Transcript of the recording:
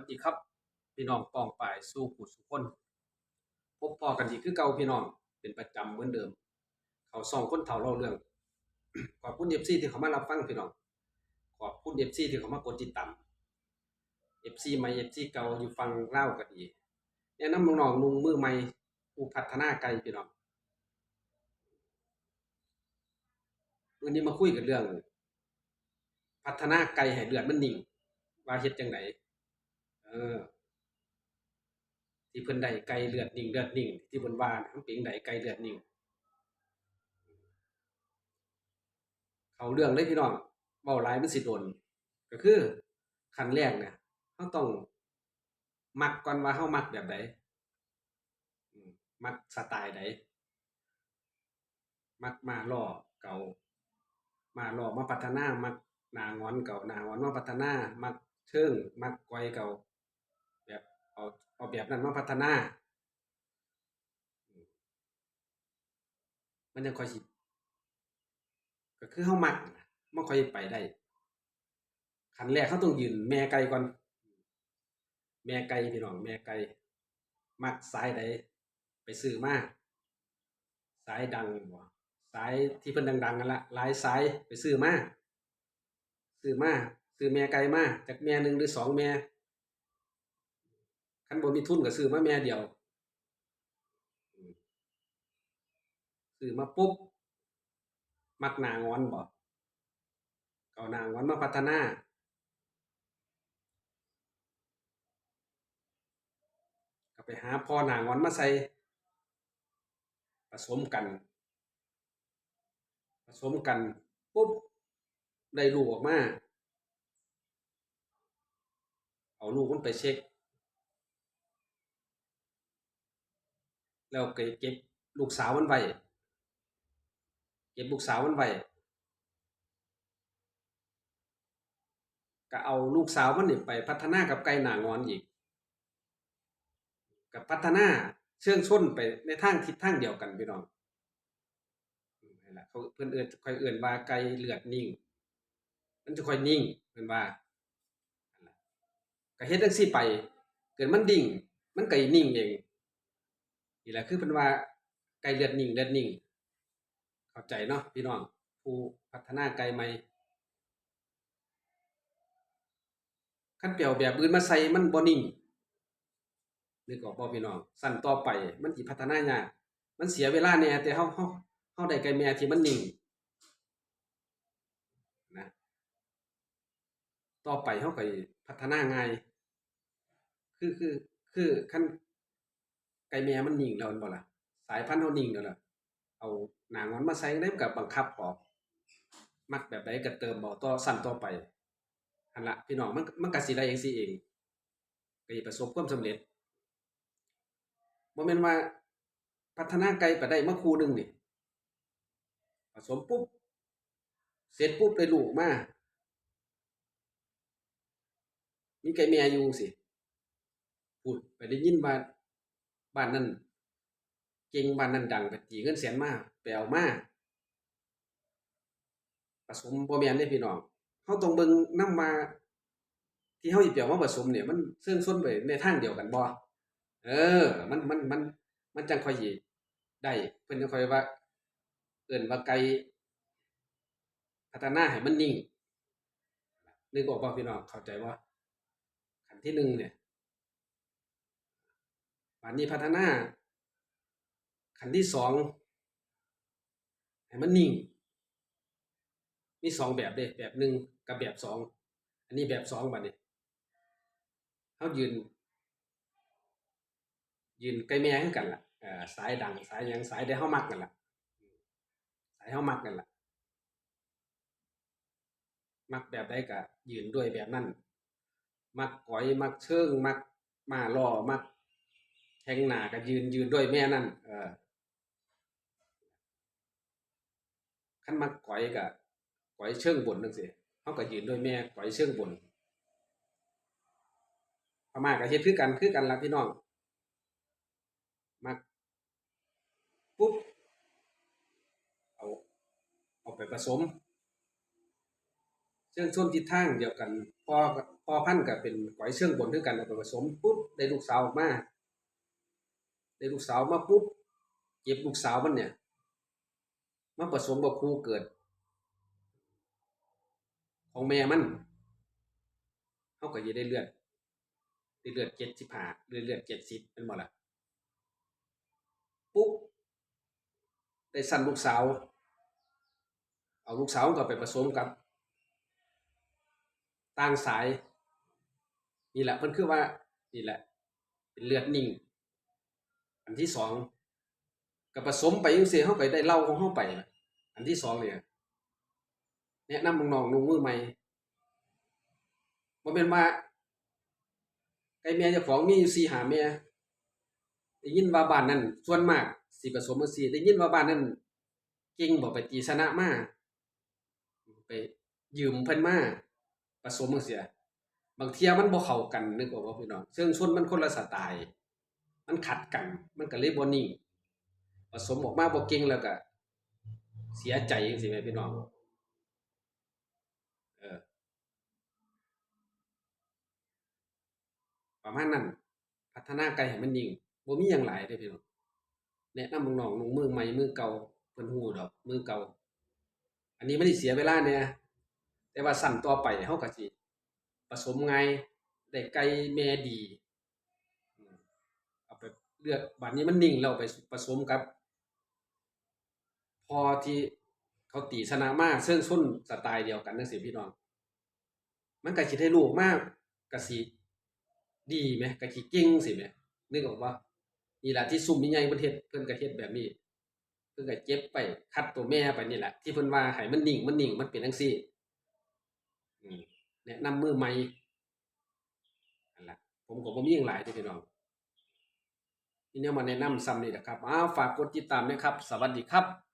วัสดีครับ พี่น้องปองป่ายสู้ผู้สุคน พบพอกันอีกคือเก่าพี่น้องเป็นประจำเหมือนเดิม เขาสองคนเฒ่าเล่าเรื่อง ขอบคุณ FC ที่เขามารับฟังพี่น้อง ขอบคุณ FC ที่เขามากดติดตาม FC ใหม่ FC เก่าอยู่ฟังเล่าวก็ดีแนะนำน้องๆนุ่งมือใหม่ผู้พัฒนาไกลพี่น้องวันนี้มาคุยกันเรื่อง พัฒนาไก่ให้เลือดมันนิ่งว่าเฮ็ดจังได เออ ที่เพิ่นได้ไก่เลือดนิ่งเลือดนิ่ง ที่เพิ่นว่านเป็นจั่งใดไก่เลือดนิ่งเขาเรื่องเลยพี่น้องเว้าหลายมันสิโดน ก็คือขั้นแรกเนี่ยเราต้องมักก่อนว่าเรามักแบบใดอืมมักสไตล์ใดมักมาล้อเก่า มาล้อมาพัฒนา มักหนางอนเก่าหนางอนมาพัฒนา มักเชิงมักก่อยเก่า เอาเอาแบบนั้นมาพัฒนา มันจั่งค่อยสิก็คือเรามักมันค่อยไปได้ขันแรกเราต้องยืนแม่ไก่ก่อน แม่ไก่พี่น้อง แม่ไก่มักสายใดไปซื้อมาสายดังบ่สายที่เพิ่นดังๆนั่นละหลายสายไปซื้อมาซื้อมาซื้อแม่ไก่มาจักแม่หนึ่งหรือสองแม่ คันบ่มีทุนก็ซื้อมาแม่เดียวซื้อมาปุ๊บ มักหนางอนบ่ก็เอาหนางอนมาพัฒนาก็ไปหาพ่อหนางอนมาใส่ผสมกัน ผสมกันปุ๊บได้ลูกออกมา เอาลูกมันไปเช็ก แล้วก็เก็บลูกสาวมันไว้เก็บลูกสาวมันไว้ก็เอาลูกสาวมันนี่ไปพัฒนากับไก่หนางอนอีกก็พัฒนาเชิงชนไปในทางทิศทางเดียวกันพี่น้องอืมนั่นล่ะเขาเพิ่อนเอิ้นคอยเอิ้นว่าไก่เลือดนิ่ง มันจะคอยนิ่งเพิ่นว่านั่นล่ะก็เฮ็ดจั่งซี้ไป เกิดมันดิ่ง มันก็นิ่งเอง นี่แหละคือเพิ่นว่าไก่เลือดนิ่งเลือดนิ่ง เข้าใจเนาะพี่น้องผู้พัฒนาไก่ใหม่คันไปเอาแบบอื่นมาใส่มันบ่นิ่งนึกออกบ่พี่น้องซั้นต่อไปมันสิพัฒนายากมันเสียเวลาแน่แต่เราเราเราได้ไก่แม่ที่มันนิ่งนะต่อไปเราก็พัฒนาง่ายคือคือคือคัน ไก่แม่มันนิ่งแล้วแม่นบ่ล่ะสายพันธุ์เรานิ่งแล้วล่ะเอาหน้างอนมาใส่จั่งใดมันก็บังคับออก มักแบบใดก็เติมเอต่อชั้นต่อไปหั่นล่ะพี่น้องมันมันก็สิได้จังซี้เองก็สิประสบความสำเร็จบ่แม่นว่าพัฒนาไก่ไปได้มาคู่หนึ่งนี่ผสมปุ๊บเสร็จปุ๊บได้ลูกมามีไก่แม่อยู่จั่งซี้พู้นไปได้ยินว่า บ้านนั้นเก่งบ้านนั้นดังไปตีเงินแสนมาไปเอามาผสมบ่แม่นเดะพี่น้องเราต้องเบิ่งนำว่าที่เราสิไปเอามาผสมเนี่ยมันเชิงชนไปในทางเดียวกันบ่เออ มันมันมัน มันจังค่อยได้เพิ่นจังค่อยว่า เอิ้นว่าไก่พัฒนาให้มันนิ่งนึกออกบ่พี่น้องเข้าใจบ่าขั้นที่หนึ่งเนี่ย บัดนี้พัฒนาขั้นที่สองให้มันนิ่ง มีสองแบบเดะแบบหนึ่งกับแบบสอง อันนี้แบบสองบัดนี้เรายืน ยืนไก่แม่คือกันล่ะเอ่อสายดังสายยังสายที่เรามักนั่นล่ะ สายเรามักนั่นล่ะ มักแบบใดก็ยืนด้วยแบบนั้น มักก๋อยมักเชิงมักมาล้อมัก แทงหนาก็ยืนยืนด้วยแม่นั้นเออคันมักก๋อยก็ก๋อยเชิงบนจั่งซี้เราก็ยืนด้วยแม่ก๋อยเชิงบนพม่าก็เฮ็ดคือกันคือกันละพี่น้องมักปุ๊บเอาเอาไปผสมเชิงชนทิศทางเดียวกันพ่อพ่อพันธุ์ก็เป็นก๋อยเชิงบนคือกันเอาไปผสมปุ๊บได้ลูกสาวออกมา ได้ลูกสาวมาปุ๊บเก็บลูกสาวมันเนี่ยมาผสมกับครูเกิด ของแม่มันเขาก็จะได้เลือดได้เลือดเจ็ดสิบห้าเลือดเลือดเจ็ดสิบเป็นหมดละปุ๊บได้สั่นลูกสาว เอาลูกสาวก็ไปผสมกับต่างสายนี่แหละเพิ่นคือว่านี่แหละ เป็นเลือดนิ่ง อันที่สองก็ผสมไปจังซี่เฮาก็ได้เล้าของเฮาไป อันที่สองเนี่ยแนะนำน้องๆนุ่งมือใหม่บ่แม่นว่าไก่แม่เจ้าของมีอยู่4 5แม่ได้ยินว่าบ้านนั้นส่วนมากสิผสมจังซี่ได้ยินว่าบ้านนั้นเก่งบ่ไปตีชนะมาไปยืมเพิ่นมาผสมจังซี่บางเทียมันบ่เข้ากันนึกออกบ่พี่น้องเชิงชนมันคนละสไตล์ มันขัดกัน มันก็เลยบ่นิ่งผสมออกมาบ่เก่งแล้วก็เสียใจจังซี่แหมพี่น้องเออประมาณนั้น พัฒนาไก่ให้มันนิ่งบ่มีหยังหลายเด้พี่น้องแนะนำน้องๆนุ่งมือใหม่มือเก่าเพิ่นฮู้ดอกมือเก่า อันนี้ไมันสิเสียเวลาแหน่ยแต่ว่าสั่นต่อไปเฮาก็สิผสมไงได้ไก่แม่ดี เลือกบัดนี้มันนิ่งแล้วไปผสมกับ พอที่เขาตีชนะมาเชิงชนสไตล์เดียวกันจังซี่พี่น้อง มันก็สิได้ลูกมากก็สิดีแหมก็สิเก่งสิแหมนึกออกบ่านี่แหละที่ซุ่มใหญ่ๆเพิ่นเฮ็ดเพิ่นก็เฮ็ดแบบนี้ เพิ่นก็เจ็บไปคัดตัวแม่ไปนี่แหละ ที่เพิ่นว่าให้มันนิ่งมันนิ่งมันเป็นจังซี่อืมแนะนำมือใหม่นั่นละผมก็บ่มีหยังหลายเด้อพี่น้อง นี่เนวมาแนะนำซ้ำนี่นะครับอ้าวฝากกดติดตามนะครับ สวัสดีครับ